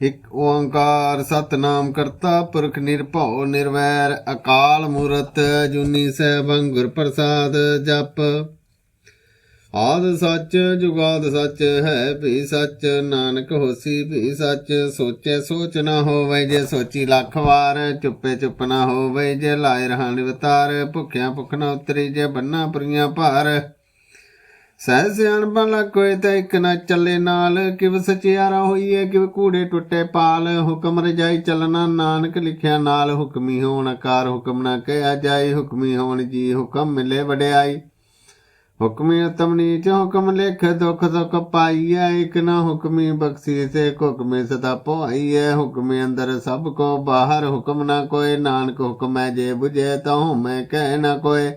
ਇਕ ਓੰਕਾਰ ਸਤਨਾਮ ਕਰਤਾ, ਪੁਰਖ ਨਿਰਭਉ ਨਿਰਵੈਰ, ਅਕਾਲ ਮੂਰਤ ਜੁਨੀ ਸੈਭੰ ਗੁਰ ਪ੍ਰਸਾਦ ਜਪ। ਆਦ ਸੱਚ, ਜੁਗਾਦ ਸੱਚ ਹੈ ਭੀ ਸੱਚ ਨਾਨਕ ਹੋਸੀ ਭੀ ਸੱਚ ਸੋਚੇ ਸੋਚ ਨਾ ਹੋਵੇ ਜੇ ਸੋਚੀ ਲੱਖ ਵਾਰ, ਚੁੱਪੇ ਚੁੱਪ ਨਾ ਹੋਵੇ ਜੇ ਲਾਇ ਰਹਾਂ ਨਿਵਤਾਰ, ਭੁੱਖਿਆਂ ਭੁੱਖ ਨਾ ਉਤਰੀ ਜੇ ਬੰਨਾ ਪੁਰੀਆਂ ਭਾਰ। ਸਹਿ ਸਿਆਣ ਬਲਾ ਕੋਈ ਤਾਂ ਇੱਕ ਨਾ ਚੱਲੇ ਨਾਲ। ਕਿਵ ਸਚਿਆਰਾ ਹੋਈਏ, ਕਿਵ ਕੂੜੇ ਟੁੱਟੇ ਪਾਲ। ਹੁਕਮ ਰਜਾਈ ਚੱਲਣਾ ਨਾਨਕ ਲਿਖਿਆ ਨਾਲ। ਹੁਕਮੀ ਹੋਣ ਕਾਰ ਹੁਕਮ ਨਾ ਕਹਿਆ ਜਾਏ। ਹੁਕਮੀ ਹੋਣ ਜੀ ਹੁਕਮ ਮਿਲੇ ਵਡਿਆਈ। ਹੁਕਮੀ ਉਤਮ ਨੀਚ, ਹੁਕਮ ਲਿਖ ਦੁਖ ਦੁਖ ਪਾਈਐ। ਇਕ ਨਾ ਹੁਕਮੀ ਬਖਸ਼ੀ ਸੇ ਹੁਕਮੇ ਸਦਾ ਪਵਾਈਐ ਹੁਕਮੇ ਅੰਦਰ ਸਭ ਕੋ ਬਾਹਰ, ਹੁਕਮ ਨਾ ਕੋਏ। ਨਾਨਕ ਹੁਕਮ ਹੈ ਜੇ ਬੁਝੇ, ਤਾਂ ਮੈਂ ਕਹਿ ਨਾ ਕੋਏ।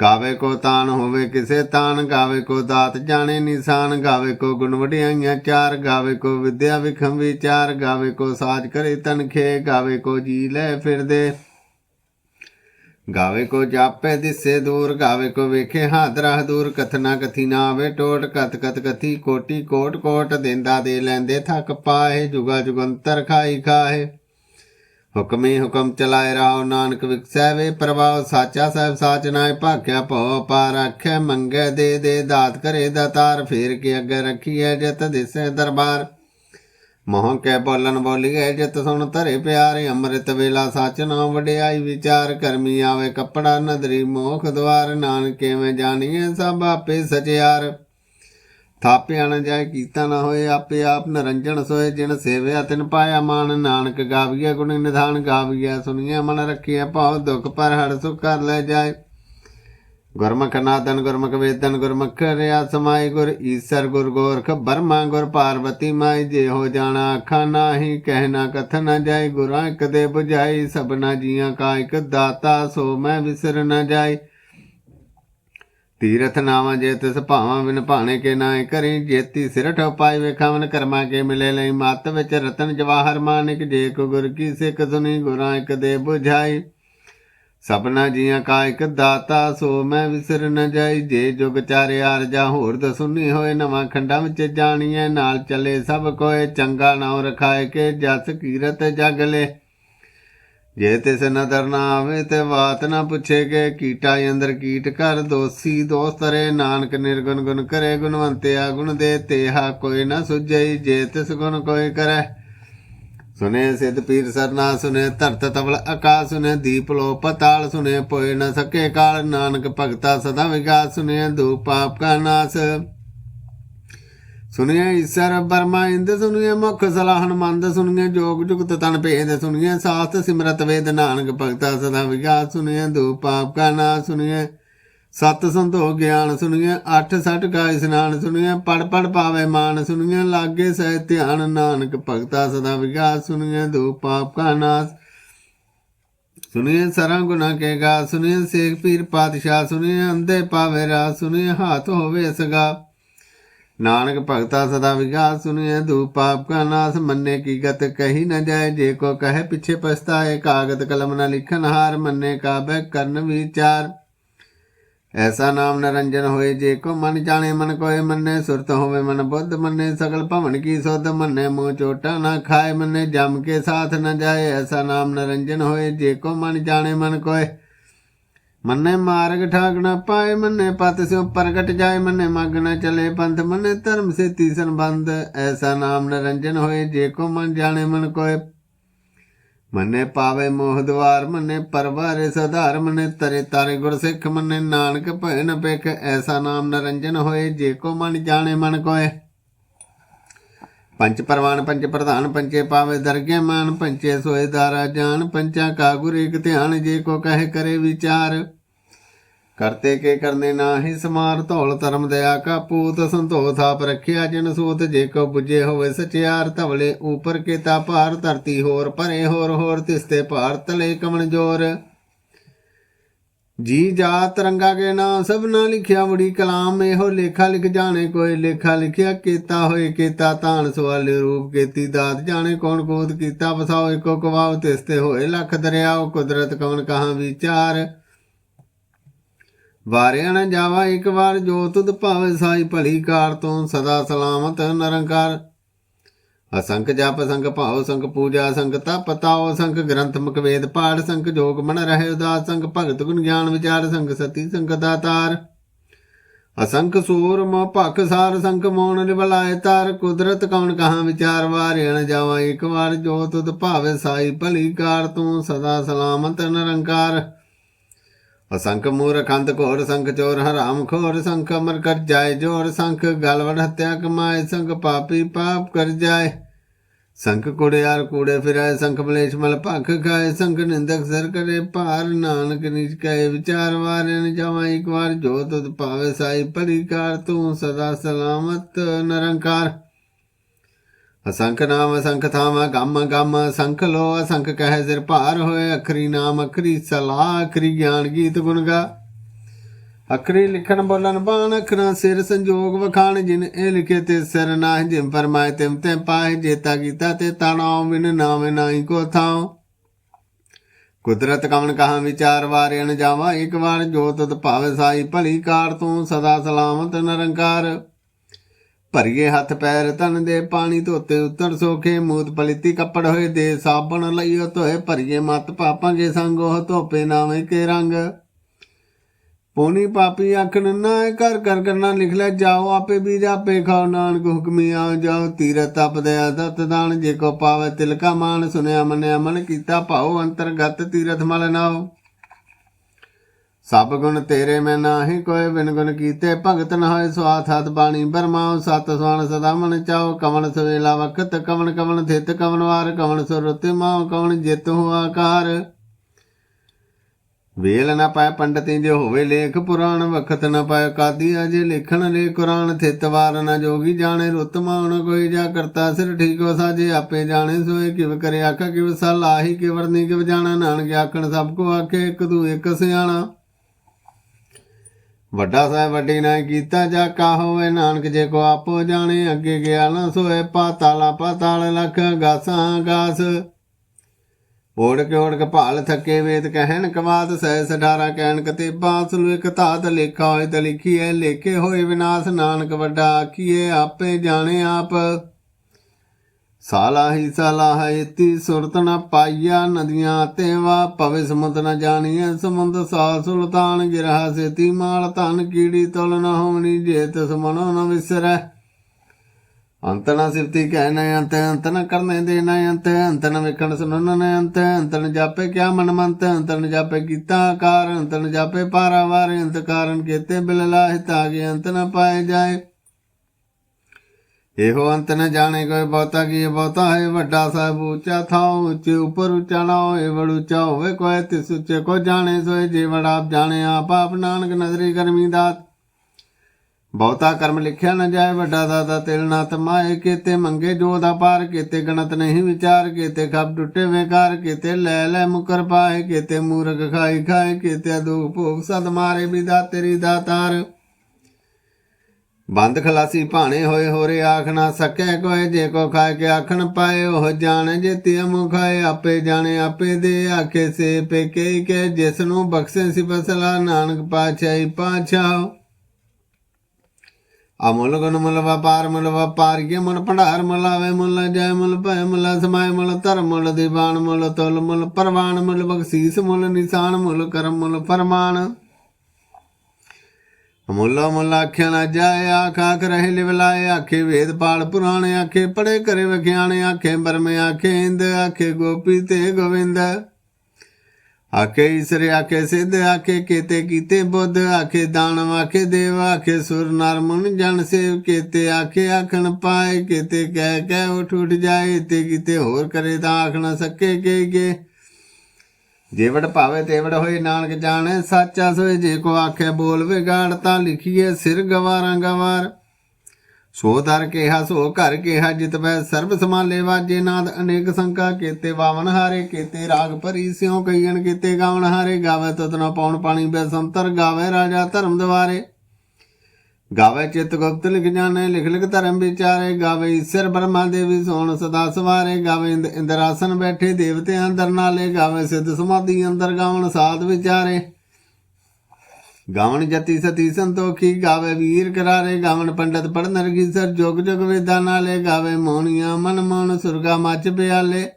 ਗਾਵੇ ਕੋ ਤਾਨ ਹੋਵੇ ਕਿਸੇ ਤਾਨ, ਗਾਵੇ ਕੋ ਦਾਤ ਜਾਣੇ ਨਿਸ਼ਾਨ, ਗਾਵੇ ਕੋ ਗੁਣ ਵਡਿਆਈਆਂ ਚਾਰ, ਗਾਵੇ ਕੋ ਵਿਦਿਆ ਵਿਖਮ ਵਿਚਾਰ, ਗਾਵੇ ਕੋ ਸਾਜ ਕਰੇ ਤਨਖੇ, ਗਾਵੇ ਕੋ ਜੀ ਲੈ ਫਿਰਦੇ। ਗਾਵੇ ਕੋ ਜਾਪੇ ਦਿਸੇ ਦੂਰ, ਗਾਵੇ ਕੋ ਵੇਖੇ ਹਾਦਰਾ ਦੂਰ, ਕਥਨਾ ਕਥੀ ਨਾ ਆਵੇ ਟੋਟ ਕਤ ਕਤ ਕਥੀ ਕੋਟੀ ਕੋਟ ਕੋਟ, ਦਿੰਦਾ ਦੇ ਲੈਂਦੇ ਥੱਕ ਪਾਏ ਜੁਗਾ ਜੁਗੰਤਰ ਖਾਈ ਖਾਏ ਹੁਕਮੇ ਹੁਕਮ ਚਲਾਏ ਰਾਉ ਨਾਨਕ ਵਿਕਸੈ ਵੇ ਪ੍ਰਭਾਵ, ਸਾਚਾ ਸਾਹਿਬ ਸਾਚ ਨਾਏ ਭਾਖਿਆ ਭਉ ਪਾਰ ਆਖੈ ਮੰਗੇ ਦੇ ਦੇ ਦਾਤ ਕਰੇ ਦਾਤਾਰ ਫੇਰ ਕੇ ਅੱਗੇ ਰੱਖੀਐ ਜਤ ਦਿਸੇ ਦਰਬਾਰ। ਮੋਹ ਕੈ ਬੋਲਨ ਬੋਲੀਏ ਜਿਤ ਸੁਣ ਧਰੇ ਪਿਆਰੇ, ਅੰਮ੍ਰਿਤ ਵੇਲਾ ਸੱਚ ਨਾਮ ਵਡਿਆਈ ਵਿਚਾਰ, ਕਰਮੀ ਆਵੇ ਕੱਪੜਾ ਨਦਰੀ ਮੋਖ ਦਵਾਰ ਨਾਨਕ ਕਿਵੇਂ ਜਾਣੀਏ ਸਭ ਆਪੇ ਸਚਿਆਰ। ਥਾਪਿਆ ਨਾ ਜਾਏ ਕੀਤਾ ਨਾ ਹੋਏ, ਆਪੇ ਆਪ ਨਰੰਜਨ ਸੋਏ, ਜਿਨ ਸੇਵਿਆ ਤਿਨ ਪਾਇਆ ਮਾਨ, ਨਾਨਕ ਗਾਵੀਆ ਗੁਣ ਨਿਧਾਨ ਗਾਵੀਐ ਸੁਣੀਐ ਮਨ ਰੱਖਿਆ ਭਾਉ, ਦੁਖ ਪਰ ਹੜ ਸੁਖ ਕਰ ਲੈ ਜਾਏ। ਗੁਰਮੁਖ ਨਾਦਨ, ਗੁਰਮੁਖ ਵੇਦਨ, ਗੁਰਮੁਖ ਰਿਆ ਸਮਾਈ, ਗੁਰ ਈਸਰ, ਗੁਰ ਗੋਰਖ ਬਰਮਾ, ਗੁਰ ਪਾਰਵਤੀ ਮਾਈ, ਜੇ ਹੋ ਜਾਣਾ ਆਖਾਂ ਨਾਹੀ ਕਹਿਣਾ ਕਥ ਨਾ ਜਾਏ, ਗੁਰਾਂ ਇੱਕ ਦੇ 부ਝਾਈ ਸਭਨਾ ਜੀਆਂ ਕਾ ਇੱਕ ਦਾਤਾ, ਸੋ ਮੈਂ ਵਿਸਰ ਨਾ ਜਾਏ। ਤੀਰਥ ਨਾਵਾਂ ਜੇ ਤਿਸ ਭਾਵਾਂ ਬਿਨ ਭਾਣੇ ਕੇ ਨਾਏ ਕਰੀ ਜੇਤੀ ਸਿਰ ਠੋਪਾਈ ਵੇਖਾਵਨ ਕਰਮਾ ਕੇ ਮਿਲੇ ਲਈ ਮਤ ਵਿੱਚ ਰਤਨ ਜਵਾਹਰ ਮਾਨਿਕ, ਜੇ ਕੋ ਗੁਰ ਕੀ ਸਿੱਖ ਸੁਨੀ ਗੁਰਾਂ ਇਕ ਦੇ 부ਝਾਈ ਸਭਨਾ ਜੀਆਂ ਕਾ ਇੱਕ ਦਾਤਾ, ਸੋ ਮੈਂ ਵਿਸਰ ਨ ਜਾਈ। ਜੇ ਜੁਗ ਚਾਰੇ ਆਰਜਾ ਹੋਰ ਦਸੁਨੀ ਹੋਏ, ਨਵਾਂ ਖੰਡਾਂ ਵਿੱਚ ਜਾਣੀਐ, ਨਾਲ ਚੱਲੇ ਸਭ ਕੋਏ, ਚੰਗਾ ਨਾਉ ਰਖਾਏ ਕੇ, ਜਸ ਕੀਰਤ ਜਗ ਲੈ। ਜੇ ਤਿਸ ਨਦਰ ਨਾ ਆਵੇ ਤੇ ਬਾਤ ਨਾ ਪੁੱਛੇ ਕਿ ਕੀਟਾ ਅੰਦਰ ਕੀਟ ਕਰ ਦੋਸੀ ਦੋਸਤ ਰੇ ਨਾਨਕ ਨਿਰਗੁਣ ਗੁਣ ਕਰੇ, ਗੁਣਵੰਤਿਆ ਗੁਣ ਦੇ ਤੇਹਾ ਕੋਈ ਨਾ ਸੁਝਈ, ਜੇ ਤਿਸ ਗੁਣ ਕੋਈ ਕਰੇ। ਸੁਨੇ ਸਿਧ ਪੀਰ ਸਰਨਾ, ਸੁਨੇ ਧਰਤ ਤਵਲ ਆਕਾਸ ਸੁਨੇ ਦੀਪ ਲੋ ਪਤਾਲ ਸੁਨੇ ਪੋਏ ਨ ਸਕੇ ਕਾਲ, ਨਾਨਕ ਭਗਤਾ ਸਦਾ ਵਿਗਾਸ, ਸੁਨੇ ਦੂਪ ਪਾਪ ਕਾ ਨਾਸ। ਸੁਨਿਆ ਈਸਰ ਬਰਮਾ ਇੰਦ ਸੁਨਿਆ ਮੁਖ ਸਲਾਹਨ ਮੰਦ ਸੁਨਿਆ ਜੋਗ ਜੁਗਤ ਤਨ ਭੇਦ ਸੁਨਿਆ ਸਾਸਤ ਸਿਮਰਤ ਵੇਦ, ਨਾਨਕ ਭਗਤਾ ਸਦਾ ਵਿਗਾਸ ਸੁਨਿਆ ਦੂ ਪਾਪ ਕਾ ਨਾਸ ਸੁਨਿਆ ਸਤ ਸੰਤੋ ਗਿਆਨ ਸੁਨਿਆ ਅੱਠ ਸੱਠ ਕਾ ਇਸਨਾਨ ਸੁਨਿਆ ਪੜ ਪੜ ਪਾਵੇ ਮਾਨ ਸੁਨਿਆ ਲਾਗੇ ਸਹਿ ਧਿਆਨ, ਨਾਨਕ ਭਗਤਾ ਸਦਾ ਵਿਗਾਸ ਸੁਨਿਆ ਦੂ ਪਾਪ ਕਾ ਨਾਸ। ਸੁਨਿਆ ਸਰਾਂ ਗੁਨਾ ਕੇ ਗਾ ਸੁਨਿਆ ਸੇਖ ਪੀਰ ਪਾਤਸ਼ਾਹ ਸੁਨਿਆ ਅੰਦੇ ਪਾਵੇ ਰਾ ਸੁਨਿਆ ਹਾਥ ਹੋਵੇ ਸਗਾ। ਨਾਨਕ ਭਗਤਾ ਸਦਾ ਵਿਗਾਸ ਸੁਨਿਐ ਦੂ ਪਾਪ ਕਾ ਨਾਸ। ਮੰਨੇ ਕੀ ਗਤ ਕਹੀ ਨ ਜਾਏ, ਜੇ ਕੋ ਕਹੇ ਪਿਛੇ ਪਛਤਾਏ। ਕਾਗਦ ਕਲਮ ਨ ਲਿਖਨ ਹਾਰ, ਮੰਨੇ ਕਾਬੈ ਕਰਨ ਵਿਚਾਰ। ਐਸਾ ਨਾਮ ਨਰੰਜਨ ਹੋਏ, ਜੇ ਕੋ ਮਨ ਜਾਣੇ, ਮਨ ਕੋਏ ਮੰਨੇ। ਸੁਰਤ ਹੋਵੇ ਮਨ ਬੁੱਧ ਮੰਨੇ, ਸਗਲ ਭਵਨ ਕੀ ਸੁਧ ਮੰਨੇ। ਮੂੰਹ ਚੋਟਾ ਨਾ ਖਾਏ ਮੰਨੇ, ਜਮ ਕੇ ਸਾਥ ਨ ਜਾਏ। ਐਸਾ ਨਾਮ ਨਰੰਜਨ ਹੋਏ, ਜੇ ਕੋ ਮਨ ਜਾਣੇ, ਮਨ ਕੋਏ। ਮੰਨੇ ਮਾਰਗ ਠਾਕ ਨਾ ਪਾਏ, ਮੰਨੇ ਪਤ ਸਿਉ ਪ੍ਰਗਟ ਜਾਏ, ਮੰਨੇ ਮਗ ਨ ਚਲੇ ਪੰਥ, ਮੰਨੇ ਧਰਮ ਸੇ ਤੀਸਨ ਬੰਦ ਐਸਾ ਨਾਮ ਨਰੰਜਨ ਹੋਏ, ਜੇ ਕੋ ਮਨ ਜਾਣੇ ਮਨ ਕੋਏ। ਮੰਨੇ ਪਾਵੇ ਮੋਹ ਦਵਾਰ, ਮੰਨੇ ਪਰਵਾਰੇ ਸਧਾਰ, ਮੰਨੇ ਤਰੇ ਤਾਰੇ ਗੁਰ ਸਿੱਖ, ਮੰਨੇ ਨਾਨਕ ਭੈਣ ਨ ਪੇਖ ਐਸਾ ਨਾਮ ਨਰੰਜਨ ਹੋਏ, ਜੇ ਕੋ ਮਨ ਜਾਣੇ ਮਨ ਕੋਏ। ਪੰਚ ਪਰਵਾਨ ਪੰਚ ਪ੍ਰਧਾਨ ਪੰਚੇ ਪਾਵੇ ਦਰਗੇ ਮਾਨ ਪੰਚੇ ਸੋਏ ਦਾਰਾ ਜਾਨ ਪੰਚਾ ਕਾ ਗੁਰ ਇਕ ਧਿਆਨ, ਜੇ ਕੋ ਕਹੇ ਕਰੇ ਵਿਚਾਰ। ਕਰਤੇ ਕੇ ਕਰਨੇ ਨਾਹੀ ਸਮਾਰ, ਧੌਲ ਧਰਮ ਦਇਆ ਕਾ ਪੂਤ, ਸੰਤੋਖ ਥਾਪ ਰੱਖਿਆ ਜਨ ਸੂਤ, ਜੇ ਕੋ 부ਜੇ ਹੋਵੇ ਸਚਿਆਰ, ਧਵਲੇ ਉਪਰ ਕੇ ਤਾ ਭਾਰ, ਧਰਤੀ ਹੋਰ ਭਰੇ ਹੋਰ ਹੋਰ ਤਿਸਤੇ ਭਾਰ, ਤਲੇ ਕਮਨ ਜੋਰ। ਜੀ ਜਾ ਤਰੰਗਾ ਕੇ ਨਾ ਸਭ ਨਾ ਲਿਖਿਆ ਬੜੀ ਕਲਾਮ ਇਹੋ ਲੇਖਾ ਲਿਖ ਜਾਣੇ, ਕੋਈ ਲੇਖਾ ਲਿਖਿਆ ਕੀਤਾ ਹੋਏ ਕੀਤਾ ਤਾਣ ਸਵਾਲੇ ਰੂਪ ਕੀਤੀ, ਦਾਤ ਜਾਣੇ ਕੌਣ ਕੋਤ ਕੀਤਾ, ਵਸਾਓ ਇੱਕੋ ਕਵਾਉ ਤਿਸਤੇ ਹੋਏ ਲੱਖ ਦਰਿਆਓ, ਕੁਦਰਤ ਕੌਣ ਕਹਾਂ ਵਿਚਾਰ। ਵਾਰਿਆ ਨਾ ਜਾਵਾ ਇੱਕ ਵਾਰ, ਜੋ ਤੁਧ ਭਾਵੇ ਸਾਈ ਭਲੀ ਕਾਰ ਤੋਂ ਸਦਾ ਸਲਾਮਤ ਨਿਰੰਕਾਰ। ਅਸੰਖ ਜਪ ਸੰਖ ਭਾਉ ਸੰਖ ਪੂਜਾ ਸੰਗ ਤਪ, ਤਾਉ ਸੰਖ ਗ੍ਰੰਥ ਮੁਖ ਵੇਦ ਪਾੜ ਸੰਖ ਜੋਗ ਮਨ ਰਹੇ ਉਦਾਸ ਸੰਖ ਭਗਤ ਗੁਣ ਗਿਆਨ ਵਿਚਾਰ ਸੰਗ ਸਤੀ ਸੰਖ ਦਾਤਾਰ। ਅਸੰਖ ਸੂਰ ਮੋ ਭਖ ਸਾਰ ਸੰਖ ਮੋਣ ਨਿਵਲਾਏ ਤਾਰ, ਕੁਦਰਤ ਕੌਣ ਕਹਾਂ ਵਿਚਾਰ ਵਾਰਿਣ ਜਾਵਾਂ, ਇੱਕ ਵਾਰ ਜੋ ਤੁਧ ਭਾਵੇ ਸਾਈ ਭਲੀ ਕਾਰ ਤੂੰ ਸਦਾ ਸਲਾਮਤ ਨਿਰੰਕਾਰ। ਅਸੰਖ ਮੂਰ ਕੰਦ ਘੋਰ ਸੰਖ ਚੋਰ ਹਰਾਮ ਖੋਰ ਸੰਖ ਅਮਰ ਕਰ ਜਾਏ, ਜੋਰ ਸੰਖ ਗਲਵੜ ਹੱਤਿਆ ਕਮਾਏ, ਸੰਖ ਪਾਪੀ ਪਾਪ ਕਰ ਜਾਏ। ਸੰਖ ਕੁੜਿਆਰ ਕੂੜੇ ਫਿਰਾਏ, ਸੰਖ ਮਲੇਸ਼ ਮਲ ਭਖ ਖਾਏ, ਸੰਖ ਨਿੰਦਕ ਸਰ ਕਰੇ ਭਾਰ, ਨਾਨਕ ਨਿਜ ਕਹੇ, ਵਿਚਾਰ ਵਾਰੇ ਨ ਜਾਵਾਂ, ਇੱਕ ਵਾਰ ਜੋ ਤੁਧ ਭਾਵੇ, ਸਾਈ ਭਲੀ ਕਾਰ ਤੂੰ ਸਦਾ ਸਲਾਮਤ, ਨਿਰੰਕਾਰ। ਅਸੰਖ ਨਾਮ ਅਸੰਖ ਥਾਮ, ਗੰਮ ਗੰਮ ਅਸੰਖ ਲੋ ਅਸੰਖ ਕਹਿ ਸਿਰ ਭਾਰ ਹੋਏ, ਅਖਰੀ ਨਾਮ ਅਖਰੀ ਸਲਾਹ ਅਖਰੀ ਗਿਆਨ ਗੀਤ ਗੁਣ ਗਾ। ਅਖਰੀ ਲਿਖਣ ਬੋਲਣ ਬਾਣ, ਅਖਰਾਂ ਸਿਰ ਸੰਜੋਗ ਵਖਾਣ, ਜਿਨ ਇਹ ਲਿਖੇ ਤੇ ਸਿਰ ਨਾਹਿ ਜਿਮ ਫਰਮਾਏ ਤਿਮ ਤੇ ਪਾਏ ਜੇਤਾ ਕੀਤਾ ਤੇ ਤਣਾਉ, ਬਿਨ ਨਾਮ ਨਾਹੀ ਕੋ ਥਾਉ। ਕੁਦਰਤ ਕਵਣ ਕਹਾ ਵਿਚਾਰ ਵਾਰੇ ਨ ਜਾਵਾ ਇੱਕ ਵਾਰ ਜੋਤ ਤਤ ਭਾਵੇ ਸਾਈ, ਭਲੀ ਕਾਰ ਤੂੰ ਸਦਾ ਸਲਾਮਤ ਨਿਰੰਕਾਰ। ਭਰੀਏ ਹੱਥ ਪੈਰ ਤਨ ਦੇ ਪਾਣੀ ਧੋਤੇ ਉਤਰ ਸੋਖੇ ਮੂਤ ਪਲਿੱਤੀ ਕੱਪੜ ਹੋਏ ਦੇ ਸਾਬਣ ਲਈਓ ਧੋਏ ਭਰੀਏ ਮਤ ਪਾਪਾਂਗੇ ਸੰਗ ਉਹ ਧੋਪੇ ਨਾਵੇਂ ਕੇ ਰੰਗ। ਪੋਣੀ ਪਾਪੀ ਆਖਣ, ਨਾ ਇਹ ਕਰ ਕਰ ਕਰਨਾ ਲਿਖ ਲੈ, ਜਾਓ ਆਪੇ ਵੀ ਜਾਪੇ ਖਾਓ, ਨਾਨਕ ਹੁਕਮੀ ਆਓ, ਜਾਓ ਤੀਰਤ ਤਪਦੇ ਦਤ ਦਾਨ, ਜੇ ਕੋ ਪਾਵੇ ਤਿਲਕਾ ਮਾਨ ਸੁਨਿਆ ਮੰਨਿਆ ਮਨ ਕੀਤਾ ਭਾਉ, ਅੰਤਰਗਤ ਤੀਰਥ ਮਲ ਨਾਓ ਸਭ ਗੁਣ ਤੇਰੇ ਮੈਂ ਨਾਹੀ ਕੋਈ ਬਿਨ ਗੁਣ ਕੀਤੇ। ਭਗਤ ਨ ਹੋਏ ਸਵਾਥ ਹੱਥ ਬਾਣੀ, ਬਰਮਾਉ, ਸਤ ਸਵਣ, ਸਦਾ ਮਨ ਚਾਓ ਕਵਣ ਸਵੇਲਾ ਵਕਤ ਕਵਣ ਕਵਣ ਥਿਤ, ਕਵਣ ਵਾਰ, ਕਵਣ ਸੁਰਤਿ ਮਾਉ, ਕਵਣ ਜਿਤ ਹੋ ਆਕਾਰ। ਵੇਲ ਨਾ ਪਾਏ ਪੰਡਤੀ ਜੇ ਹੋਵੇ ਲੇਖ, ਪੁਰਾਣ ਵਖਤ ਨਾ ਪਾਇ ਕਾਦੀ, ਅਜੇ ਲਿਖਣ ਲੈ ਕੁਰਾਨ। ਥਿਤ ਵਾਰ ਨਾ ਜੋਗੀ ਜਾਣੇ, ਰੁੱਤ ਮਾਉਣ ਕੋਈ ਜਾ ਕਰਤਾ। ਸਿਰ ਠੀਕ ਵਸਾ ਜੇ ਆਪੇ ਜਾਣੇ, ਸੋਏ ਕਿਵ ਕਰੇ ਆਖਾ ਕਿਵ ਸਲਾਹੀ, ਕਿਵਰ ਨੀ ਕਿਵ ਜਾਣਾ। ਨਾਨਕ ਆਖਣ ਸਭ ਕੋ ਆਖੇ, ਇੱਕ ਤੂੰ ਇੱਕ ਸਿਆਣਾ। ਵੱਡਾ ਸਾਹਿਬ ਵੱਡੀ ਨਾ ਕੀਤਾ ਜਾ ਕਾ ਹੋਵੇ, ਨਾਨਕ ਜੇ ਕੋ ਆਪੋ ਜਾਣੇ, ਅੱਗੇ ਗਿਆ ਨਾ ਸੋਏ ਪਾਤਾਲਾ, ਪਾਤਾਲ ਲਖ ਗਾਸਾਂ ਗਾਸ। ਓੜ ਕੇ ਓੜ ਕੇ ਭਾਲ ਥੱਕੇ ਵੇਤ ਕਹਿਣ ਕਵਾਦ ਸਹਿ ਸਠਾਰਾ ਕਹਿਣ ਕਤੇ ਬਾਸ ਨੂੰ ਇੱਕ ਧਾਤ ਲੇਖਾ ਹੋਏ ਤੇ ਲਿਖੀਏ ਲੇਖੇ ਹੋਏ ਵਿਨਾਸ਼, ਨਾਨਕ ਵੱਡਾ ਆਖੀਏ ਆਪੇ ਜਾਣੇ ਆਪ। ਸਾਲਾ ਹੀ ਸਾਲਾ ਹੈ ਇਤੀ ਸੁਰਤ ਨ ਪਾਈਆ ਨਦੀਆਂ ਤੇ ਵਾ, ਪਵੇ ਸਮੁੰਦ ਨ ਜਾਣੀਐ ਸਮੁੰਦ ਸਾ ਸੁਲਤਾਨ, ਗਿਰਹਾ ਸੇਤੀ ਮਾਲ ਧਨ, ਕੀੜੀ ਤੁਲ ਨ ਹੋਵਣੀ ਜੇ ਤਿਸ ਮਨੋ ਨ ਵਿਸਰੈ। ਅੰਤ ਨ ਸਿਫਤੀ ਕਹਿ ਨ ਅੰਤ ਅੰਤ ਨ ਕਰਨੇ ਦੇ ਨ ਅੰਤ ਅੰਤ ਨ ਵੇਖਣ ਸੁਣਨ ਨ ਅੰਤ ਅੰਤ ਨ ਜਾਪੇ ਕਿਆ ਮਨ ਮੰਤ, ਅੰਤ ਨ ਜਾਪੇ ਕੀਤਾ ਕਾਰ ਅੰਤ ਨ ਜਾਪੇ ਪਾਰਾਵਾਰ ਅੰਤ ਕਾਰਨ ਕੇਤੇ ਬਿਲ ਲਾਹਿ ਤਾਗੇ, ਅੰਤ ਨ ਪਾਏ ਜਾਏ। ਇਹੋ ਅੰਤ ਨ ਜਾਣੇ ਕੋਈ ਬਹੁਤਾ ਕੀ ਬਹੁਤਾ ਹੈ, ਵੱਡਾ ਸਾਹਿਬ ਉੱਚਾ ਥਾਉ, ਉੱਚੇ ਉੱਪਰ ਉੱਚਾ ਹੋਏ ਵੜ ਉੱਚਾ ਹੋਵੇ ਕੋਈ, ਤਿਸ ਉੱਚੇ ਕੋ ਜਾਣੇ, ਸੋਏ ਜੇ ਆਪ ਜਾਣੇ, ਆਪ ਆਪ ਨਾਨਕ ਨਜ਼ਰੀ ਕਰਮੀ ਦਾਤ। ਬਹੁਤਾ ਕਰਮ ਲਿਖਿਆ ਨਾ ਜਾਏ, ਵੱਡਾ ਦਾਤਾ ਤਿਲ ਨਾ ਤਮਾਏ ਕੀਤੇ ਮੰਗੇ ਜੋ ਦਾ ਪਾਰ, ਕੀਤੇ ਗਣਤ ਨਹੀਂ ਵਿਚਾਰ, ਕੀਤੇ ਖੱਬ ਟੁੱਟੇ ਵੇਕਾਰ, ਕੀਤੇ ਲੈ ਲੈ ਮੁਕਰ ਪਾਏ, ਕੀਤੇ ਮੂਰਖ ਖਾਈ ਖਾਏ ਕੀਤੇ ਦੁਖ ਭੋਗ ਸਦ ਮਾਰੇ ਵੀ ਦਾ ਤੇਰੀ ਦਾਤਾਰ। ਬੰਦ ਖਲਾਸੀ ਭਾਣੇ ਹੋਏ ਹੋਰੇ ਆਖ ਨਾ ਸਕੈ ਕੋਏ, ਜੇ ਕੋ ਖਾਏ ਕੇ ਆਖਣ ਪਾਏ, ਉਹ ਜਾਣੇ ਜੇ ਤਿਆ ਮੁਖਾਏ ਆਪੇ ਜਾਣੇ ਆਪੇ ਦੇ ਆਖੇ ਸੇ ਪੇਕੇ ਕੇ, ਜਿਸ ਨੂੰ ਬਖਸ਼ੇ ਸੀ ਫਸਲਾ ਨਾਨਕ ਪਾਛਾਈ ਪਾਛਾਓ ਅਮੁੱਲ ਗੁਣ ਮੁੱਲ ਵਪਾਰ, ਮੁੱਲ ਵਪਾਰੀਏ ਮੁਲ ਭੰਡਾਰ ਮੁਲਾਵੇ ਮੁਲ ਜੈ ਮੁਲ ਭੈ ਮੁੱਲ ਸਮਾਏ, ਮੁੱਲ ਧਰਮ ਮੁੱਲ ਦੀਵਾਨ, ਮੁਲ ਤੁਲ, ਮੁਲ ਪਰਵਾਨ, ਮੁਲ ਬਖਸ਼ੀਸ, ਮੁਲ ਨਿਸ਼ਾਨ, ਮੁਲ ਕਰਮ, ਮੁਲ ਫਰਮਾਨ। ਮੁੱਲਾ ਮੁੱਲਾ ਆਖਿਆ ਨਾ ਜਾਏ, ਆਖ ਆਖ ਰਹੇ ਲਿਵਲਾਏ ਆਖੇ ਵੇਦ ਪਾਲ ਪੁਰਾਣੇ, ਆਖੇ ਪੜੇ ਕਰੇ ਵਿਖਿਆਣੇ ਆਖੇ ਬਰਮੇ, ਆਖੇ ਇੰਦ, ਆਖੇ ਗੋਪੀ ਤੇ ਗੋਵਿੰਦ। ਆਖੇ ਈਸਰ, ਆਖੇ ਸਿੱਧ, ਆਖੇ ਕੀਤੇ ਕੀਤੇ ਬੁੱਧ, ਆਖੇ ਦਾਨਵ, ਆਖੇ ਦੇਵ, ਆਖੇ ਸੁਰ ਨਰ ਮੁਨ ਜਨ ਸੇਵ ਕੀਤੇ, ਆਖੇ ਆਖਣ ਪਾਏ ਕੀਤੇ ਕਹਿ ਕਹਿ ਉਠ ਉਠ ਜਾਏ, ਤੇ ਕੀਤੇ ਹੋਰ ਕਰੇ ਤਾਂ ਆਖ ਨਾ ਸਕੇ ਕੇ ਕੇ। ਜੇਵੜ ਭਾਵੇ ਤੇਵੜ ਹੋਏ ਨਾਨਕ ਜਾਣੇ, ਸਾਚਾ ਸੋਏ ਜੇ ਕੋ ਆਖੇ ਬੋਲ ਵਿਗਾੜ, ਤਾਂ ਲਿਖੀਏ ਸਿਰ ਗਵਾਰਾਂ ਗਵਾਰ। ਸੋ ਦਰ ਕਿਹਾ, ਸੋ ਘਰ ਕਿਹਾ, ਜਿਤ ਬੈ ਸਰਬ ਸਮਾਲੇ ਵਾਜੇ ਨਾਦ, ਅਨੇਕ ਸੰਕਾ ਕੇਤੇ ਵਾਵਨ ਹਾਰੇ, ਕੀਤੇ ਰਾਗ ਭਰੀ ਸਿਉ ਕਈਣ ਕੀਤੇ ਗਾਵਨ ਹਾਰੇ, ਗਾਵੇ ਤਤਨਾ ਪੌਣ ਪਾਣੀ ਬੈ ਸੰਤਰ, ਗਾਵੇ ਰਾਜਾ ਧਰਮ ਦਵਾਰੇ। ਗਾਵੇ ਚਿਤ ਗੁਪਤ ਲਿਖ ਜਾਣੇ, ਲਿਖ ਲਿਖ ਧਰਮ ਵਿਚਾਰੇ, ਗਾਵੇ ਈਸ਼ਰ ਬ੍ਰਹਮਾ ਦੇਵੀ ਸੋਣ, ਸਦਾ ਸਵਾਰੇ, ਗਾਵੇ ਇੰਦ- ਇੰਦਰਾਸਨ ਬੈਠੇ ਦੇਵਤੇ ਅੰਦਰ ਨਾਲੇ, ਗਾਵੇ ਸਿੱਧ ਸਮਾਧੀ ਅੰਦਰ ਗਾਵਣ ਸਾਧ ਵਿਚਾਰੇ। ਗਾਵਣ ਜਤੀ ਸਤੀ ਸੰਤੋਖੀ, ਗਾਵੇ ਵੀਰ ਕਰਾਰੇ, ਗਾਵਣ ਪੰਡਤ ਪੜਨ ਰਗੀ ਸਰ ਜੋਗ ਜੋਗ ਵੇਦਾਂ ਨਾਲੇ, ਗਾਵੇ ਮੋਹਣੀਆਂ ਮਨ ਮੋਹਣ ਸੁਰਗਾ ਮੱਚ ਪਿਆਲੇ।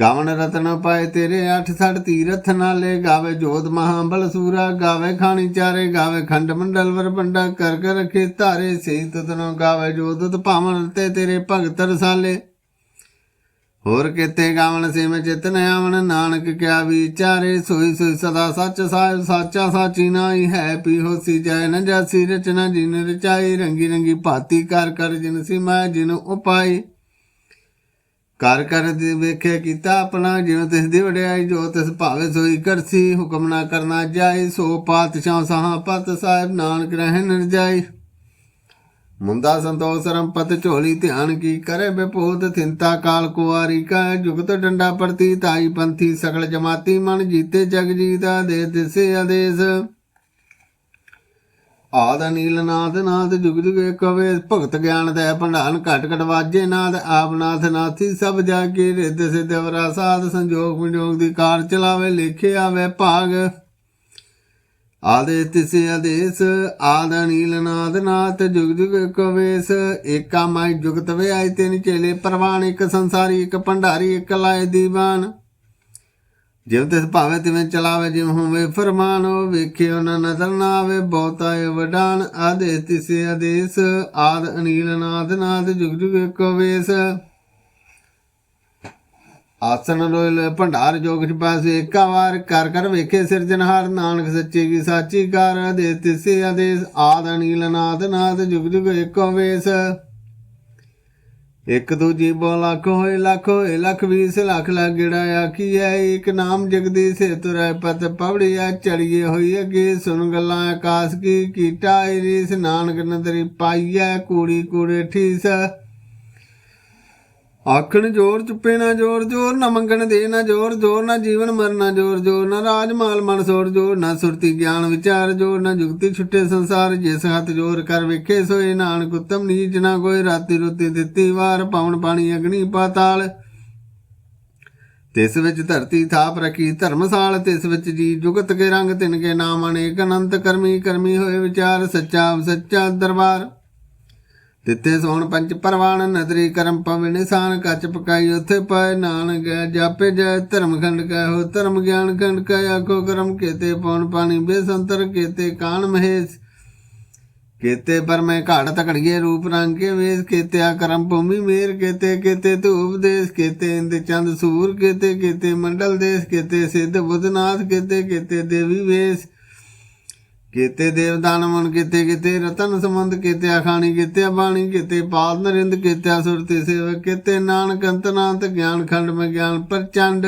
ਗਾਵਣ ਰਤਨ ਪਾਏ ਤੇਰੇ ਅੱਠ ਸੜ ਤੀਰਥ ਨਾਲੇ, ਗਾਵੇ ਜੋਤ ਮਹਾਬਲ ਸੂਰਾ, ਗਾਵੇ ਖਾਣੀ ਚਾਰੇ, ਗਾਵੇ ਖੰਡ ਮੰਡਲ ਵਰ ਪੰਡਾ ਕਰ ਕਰ ਰਖੇ ਧਾਰੇ ਸਹੀ ਤਤਨੋ ਗਾਵੇ ਜੋਤ ਭਾਵਨ ਤੇ ਤੇਰੇ ਭਗਤ ਰਸਾਲੇ। ਹੋਰ ਕਿਤੇ ਗਾਵਣ ਸੇ ਮੈਂ ਚਿਤਨ ਆਵਣ, ਨਾਨਕ ਕਿਆ ਵਿਚਾਰੇ, ਸੋਈ ਸੋਈ ਸਦਾ ਸੱਚ ਸਾਹਿਬ ਸਾਚਾ ਸਾਚੀ ਨਾਈ ਹੈ ਪੀ ਹੋਸੀ ਜੈ ਨ ਜਾਸੀ, ਰਚਨਾ ਜਿਨ ਰਚਾਈ, ਰੰਗੀ ਰੰਗੀ ਭਾਤੀ ਕਰ ਕਰ ਜਿਨ ਸੀ ਮੈਂ, ਜਿਨ ਉਪਾਈ। ਕਰ ਕਰ ਦੇ ਵੇਖਿਆ ਕੀਤਾ ਆਪਣਾ, ਜਿਵੇਂ ਤਿਸ ਦੀ ਵਡਿਆਈ, ਜੋ ਤਿਸ ਭਾਵੇ ਸੋਈ ਕਰਸੀ, ਹੁਕਮ ਨਾ ਕਰਨਾ ਜਾਏ, ਸੋ ਪਾਤਸ਼ਾਹ ਸਾਹਾਂ ਪਤ ਸਾਹਿਬ, ਨਾਨਕ ਰਹਿ ਨ ਜਾਈ ਮੁੰਦਾ ਸੰਤੋਖ ਸਰਮ ਪਤ ਝੋਲੀ, ਧਿਆਨ ਕੀ ਕਰੇ ਬਿਪੋਤ ਥਿੰਤਾ ਕਾਲ ਕੁਆਰੀ ਕਾ, ਜੁਗਤ ਡੰਡਾ ਪ੍ਰਤੀ, ਤਾਈ ਪੰਥੀ ਸਗਲ ਜਮਾਤੀ, ਮਨ ਜੀਤੇ ਜਗ ਜੀਤਾ, ਦੇ ਦਿਸੇ ਆਦੇਸ। ਆਦ ਨੀਲ ਨਾਥ ਨਾਦ ਜੁਗ ਜੁਗ ਕਵੇ, ਭਗਤ ਗਿਆਨ ਦੇ ਭੰਡਾਨ ਘਟ ਘਟ ਵਾਜੇ ਨਾਦ ਆਪ ਨਾਥ ਨਾਥੀ ਸਭ ਜਾ ਕੇ ਰਿੱਧ ਸਿਧ ਸਾਧ, ਸੰਜੋਗ ਵਿਜੋਗ ਦੀ ਕਾਰ ਚਲਾਵੇ, ਲਿਖੇ ਆਵੇ ਭਾਗ। ਆਦੇ ਤਿਸੇ ਆਦੇਸ, ਆਦ ਨੀਲ ਨਾਥ ਨਾਥ ਜੁਗ ਜੁਗ ਕਵੇਸ ਏਕਾ ਮਾਈ ਜੁਗਤ ਵੇ ਆਈ ਤਿਨ ਚੇਲੇ, ਪ੍ਰਵਾਨ ਇੱਕ ਸੰਸਾਰੀ, ਇੱਕ ਭੰਡਾਰੀ, ਇੱਕ ਲਾਏ ਦੀਵਾਨ। ਜਿਵ ਤਿਸ ਭਾਵੇਂ ਤਿਵੇਂ ਚਲਾਵੇ ਜਿਵ ਹੋਵੇ ਫਰਮਾਨੋ ਵੇਖਿਓ ਨਾ ਨਜ਼ਰ ਨਾ ਆਵੇ। ਬਹੁਤਾ ਵਡਾਨ, ਆਦੇ ਤਿਸੇ ਆਦੇਸ। ਆਦ ਅਨੀਲ ਨਾਦ ਨਾਦ ਜੁਗ ਜੁਗ ਵੇਸ। ਆਸਨ ਲੋਇਲ ਭੰਡਾਰ ਜੋਗ ਚ ਪਾਸੇ, ਏਕਾ ਵਾਰ ਕਰ ਕਰ ਵੇਖੇ ਸਿਰਜਨਹਾਰ ਨਾਨਕ ਸੱਚੇ ਕੀ ਸਾਚੀ ਕਰ ਆਦੇਸ਼ ਤਿਸੇ ਆਦੇਸ। ਆਦ ਅਨੀਲ ਨਾਦ ਨਾਦ ਜੁਗ ਜੁਗ ਏਕੋ ਵੇਸ। ਇੱਕ ਦੂਜੀ ਬੋ ਲੱਖ, ਹੋਏ ਲੱਖ ਹੋਏ ਲੱਖ ਵੀਸ ਲੱਖ ਲੱਗੜਾ ਹੈ, ਇੱਕ ਨਾਮ ਜਗਦੀਸ਼ ਤੁਰੈ ਪਤ ਪਵੜੀਆ ਚੜੀਏ ਹੋਈ ਅਗੇ ਸੁਣ ਗੱਲਾਂ ਆਕਾਸ ਕੀ ਕੀਟਾ ਰੀਸ, ਨਾਨਕ ਨਦਰੀ ਪਾਈਐ ਕੂੜੀ ਕੂੜੇ ਠੀਸ। ਆਖਣ ਜੋਰ, ਚੁੱਪੇ ਨਾ ਜੋਰ ਜੋਰ ਨਾ ਮੰਗਣ ਦੇ ਨਾ ਜੋਰ ਜੋਰ ਨਾ ਜੀਵਨ ਮਰਨਾ ਜੋਰ ਜੋਰ ਨਾ ਰਾਜ ਮਾਲ ਮਨ ਸੋਰ, ਜੋਰ ਨਾ ਸੁਰਤੀ ਗਿਆਨ ਵਿਚਾਰ, ਜੋਰ ਨਾ ਜੁਗਤੀ ਛੁੱਟੇ ਸੰਸਾਰ, ਜਿਸ ਹੱਥ ਜੋਰ ਕਰ ਵੇਖੇ ਸੋਏ ਨਾਨਕ ਉਤਮ ਨੀਚ ਨਾ ਕੋਈ ਰਾਤੀ ਰੁਤੀ ਦਿੱਤੀ ਵਾਰ ਪਵਨ ਪਾਣੀ ਅਗਨੀ ਪਾਤਾਲ। ਤਿਸ ਵਿੱਚ ਧਰਤੀ ਥਾਪ ਰਖੀ ਧਰਮਸਾਲ, ਤਿਸ ਵਿੱਚ ਜੀ ਜੁਗਤ ਕੇ ਰੰਗ ਤਿਨ ਕੇ ਨਾਮ ਅਨੇਕ ਅਨੰਤ ਕਰਮੀ ਕਰਮੀ ਹੋਏ ਵਿਚਾਰ, ਸੱਚਾ ਸੱਚਾ ਦਰਬਾਰ। ਤਿੱਤੇ ਸੋਣ ਪੰਜ ਪਰਵਾਨ, ਨਦਰੀ ਕਰਮ ਪਵੇ ਨਿਸ਼ਾਨ ਕੱਚ ਪਕਾਈ ਉਥੇ ਪਾਏ ਨਾਨਕ ਜਾਪੇ ਜੈ, ਧਰਮ ਖੰਡ ਕੈ ਹੋ ਧਰਮ ਗਿਆਨ ਖੰਡ ਕੈ ਆਖੋ ਕਰਮ ਕੇਤੇ ਪੌਣ ਪਾਣੀ, ਬੇਸੰਤਰ ਕੇਤੇ ਕਾਨ ਮਹੇਸ਼। ਕੇਤੇ ਪਰ ਮੈਂ ਘਾੜ ਤਕੜੀਏ ਰੂਪ ਰੰਗ ਕੇ ਵੇਸ ਕੇਤੇ ਆ ਕਰਮ ਭੂਮੀ ਮੇਰ, ਕੇਤੇ ਕੇਤੇ ਧੂਪ ਦੇਸ, ਕੇਤੇ ਇੰਦ ਚੰਦ ਸੂਰ, ਕੇਤੇ ਕੇਤੇ ਮੰਡਲ ਦੇਸ, ਕੇਤੇ ਸਿੱਧ ਬੁੱਧਨਾਥ, ਕੇਤੇ ਕੇਤੇ ਦੇਵੀ ਵੇਸ। ਕੀਤੇ ਦੇਵਦਾਨ ਮਨ, ਕੀਤੇ ਕੀਤੇ ਰਤਨ ਸੰਬੰਧ, ਕੀਤੇ ਅਖਾਣੀ, ਕੀਤੇ ਬਾਣੀ, ਕੀਤੇ ਪਾਦ ਨਰਿੰਦ, ਕੀਤੇ ਸੁਰਤੀ ਸੇਵਕ, ਕੀਤੇ ਨਾਨਕ ਅੰਤਨਾਤ ਗਿਆਨ ਖੰਡ, ਮੈਂ ਗਿਆਨ ਪ੍ਰਚੰਡ।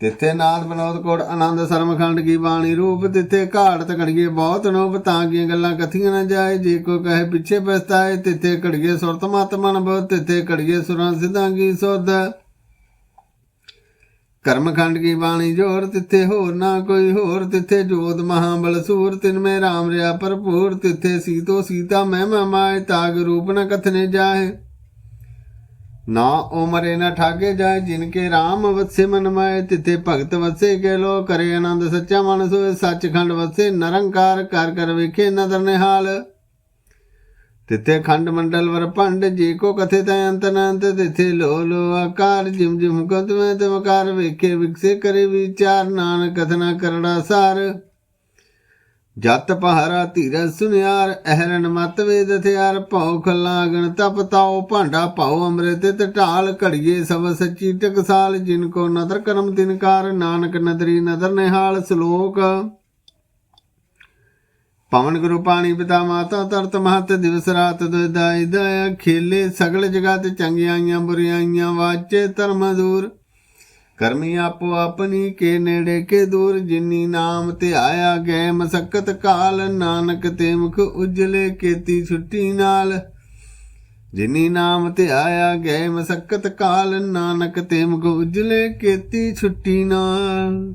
ਤਿੱਥੇ ਨਾਦ ਬਨੋਦ ਕੋਟ, ਆਨੰਦ ਸਰਮਖੰਡ ਕੀ ਬਾਣੀ ਰੂਪ, ਤਿੱਥੇ ਘਾੜ ਤਕੜੀਏ ਬਹੁਤ ਨੋਬ ਤਾਂ ਕੀ ਗੱਲਾਂ ਕਥੀਆਂ ਨਾ ਜਾਏ, ਜੇ ਕੋ ਕਹੇ ਪਿੱਛੇ ਪਛਤਾਏ, ਤਿੱਥੇ ਘੜੀਏ ਸੁਰਤ ਮਤ ਮਨ ਬਹੁ ਤਿੱਥੇ ਘੜੀਏ ਸੁਰਾਂ ਸਿਧਾਂ ਕੀ ਸੁਧ। ਕਰਮਖੰਡ ਕੀ ਬਾਣੀ ਜੋਰ ਤਿੱਥੇ ਹੋਰ ਨਾ ਕੋਈ ਹੋਰ ਤਿੱਥੇ ਜੋਤ ਮਹਾਬਲ ਸੂਰ ਤਿਨ ਮੈਂ ਰਾਮ ਰਿਆ ਭਰਪੂਰ ਤਿੱਥੇ ਸੀਤੋ ਸੀਤਾ ਮੈਂ ਮਾਏ ਤਾਗ ਰੂਪ ਨ ਕਥਨੇ ਜਾਏ ਨਾ ਉਮਰੇ ਨ ਠਾਗੇ ਜਾਏ ਜਿਨ ਕੇ ਰਾਮ ਵਸੇ ਮਨ ਮਾਏ ਤਿੱਥੇ ਭਗਤ ਵਸੇ ਕੇ ਲੋ ਕਰੇ ਆਨੰਦ ਸੱਚਾ ਮਨ ਸੋਏ ਸੱਚਖੰਡ ਵਸੇ ਨਰੰਕਾਰ ਕਰ ਕਰ ਵੇਖੇ ਨਦਰ ਨਿਹਾਲ। ਤਿੱਥੇ ਖੰਡ ਮੰਡਲ ਵਰ ਭੰਡ, ਜੀ ਕੋ ਕਥੇ ਤੈ ਅੰਤ ਅਨੰਤ ਤਿੱਥੇ ਲੋ ਲੋ ਆਕਾਰ, ਜਿਮ ਜਿਮ ਕਤ ਮੈਂ ਤਮਕਾਰ ਵੇਖੇ ਵਿਕਸੇ ਕਰੇ ਵਿਚਾਰ, ਨਾਨਕ ਕਥਨਾ ਕਰੜਾ ਜਤ ਪਹਾਰਾ ਧੀਰ ਸੁਨਿਆਰ ਅਹਰਨ ਮਤ ਵੇਦ ਹਥਿਆਰ, ਭਉ ਖਲਾਗਣ ਤਪ ਤਾਉ, ਭਾਂਡਾ ਭਉ ਅੰਮ੍ਰਿਤ ਤੇ ਢਾਲ, ਘੜੀਏ ਸਭ ਸੱਚੀ ਟਕਸਾਲ, ਜਿਨ ਕੋ ਨਦਰ ਕਰਮ ਤਿਨਕਾਰ ਨਾਨਕ ਨਦਰੀ ਨਦਰ ਨਿਹਾਲ, ਸ਼ਲੋਕ ਪਵਨ ਗੁਰੂ ਪਾਣੀ ਪਿਤਾ ਮਾਤਾ ਤਰਤ ਮਹਤ ਦਿਵਸ ਰਾਤ ਦੁਇਦਾਈ ਦਇਆ ਖੇਲੇ ਸਗਲ ਜਗਤ ਚੰਗਿਆਈਆਂ ਬੁਰੀਆਈਆਂ ਵਾਚੇ ਧਰਮ ਦੂਰ। ਕਰਮੀ ਆਪੋ ਆਪਣੀ ਕੇ ਨੇੜੇ ਕੇ ਦੂਰ, ਜਿਨੀ ਨਾਮ ਤੇ ਆਇਆ ਗਏ ਮਸਕਤ ਕਾਲ, ਨਾਨਕ ਤੇ ਮੁਖ ਉਜਲੇ ਕੀਤੀ ਛੁੱਟੀ ਨਾਲ। ਜਿਨੀ ਨਾਮ ਤੇ ਆਇਆ ਗਏ ਮਸਕਤ ਕਾਲ, ਨਾਨਕ ਤੇ ਮੁਖ ਉਜਲੇ ਕੀਤੀ ਛੁੱਟੀ ਨਾਲ।